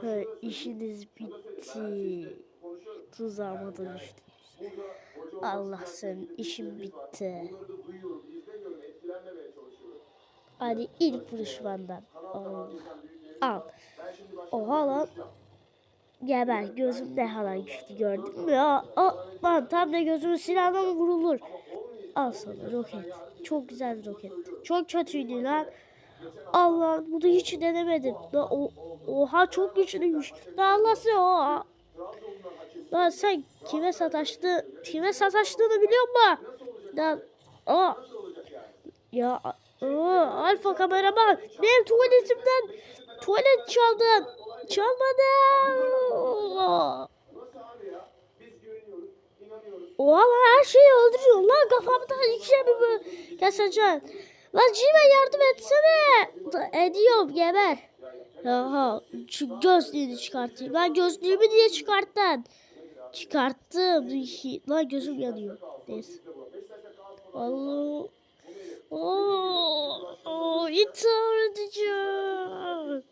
He, işiniz bitti. Tuzağıma da düştünüz. Allah senin işin bitti. Hadi ilk vuruş benden. Al. Al. Oha lan. Geber gözüm ne kadar güçlü gördün mü ya? Aa, lan tam da gözümün silahına mı vurulur? Al sana roket. Çok güzel bir roket. Çok kötüydü lan. Allah bunu hiç denemedim. Da, o, oha çok güçlüymüş. Da Allah'sı o. Lan sen kime sataştı? Kime sataştığını biliyor musun? Da o. Ya o, alfa kameraman benim tuvaletimden tuvalet çaldın. Çalmadın. Oha lan her şeyi öldürüyor. Lan kafamdan iki şey mi bu? Keseceksin. Lan Cime yardım etsene. Ediyorum geber. Aha şu gözlüğünü çıkartayım. Lan gözlüğümü niye çıkarttın? Çıkarttım. Lan gözüm yanıyor. Neyse. Allah. Oo, oo, intihar edeceğim.